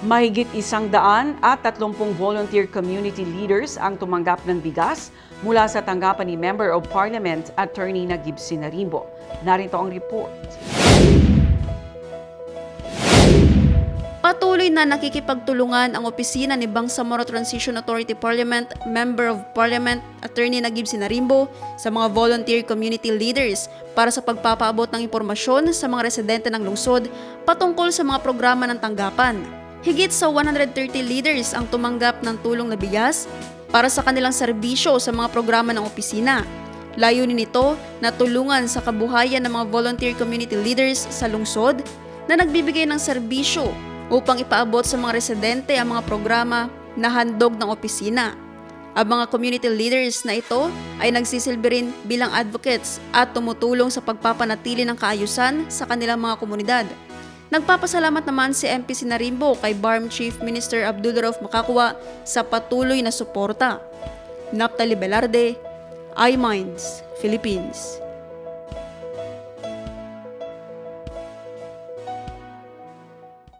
Mahigit isang daan at tatlumpung volunteer community leaders ang tumanggap ng bigas mula sa tanggapan ni Member of Parliament Attorney Nagib Sinarimbo. Narito ang report. Patuloy na nakikipagtulungan ang opisina ni Bangsamoro Transition Authority Parliament, Member of Parliament, Attorney Nagib Sinarimbo sa mga volunteer community leaders para sa pagpapaabot ng impormasyon sa mga residente ng lungsod patungkol sa mga programa ng tanggapan. Higit sa 130 leaders ang tumanggap ng tulong na bigas para sa kanilang serbisyo sa mga programa ng opisina. Layunin nito na tulungan sa kabuhayan ng mga volunteer community leaders sa lungsod na nagbibigay ng serbisyo upang ipaabot sa mga residente ang mga programa na handog ng opisina. Ang mga community leaders na ito ay nagsisilbi rin bilang advocates at tumutulong sa pagpapanatili ng kaayusan sa kanilang mga komunidad. Nagpapasalamat naman si MP Sinarimbo kay BARM Chief Minister Abdulrauf Makakwa sa patuloy na suporta. Naptali Velarde, iMinds, Philippines.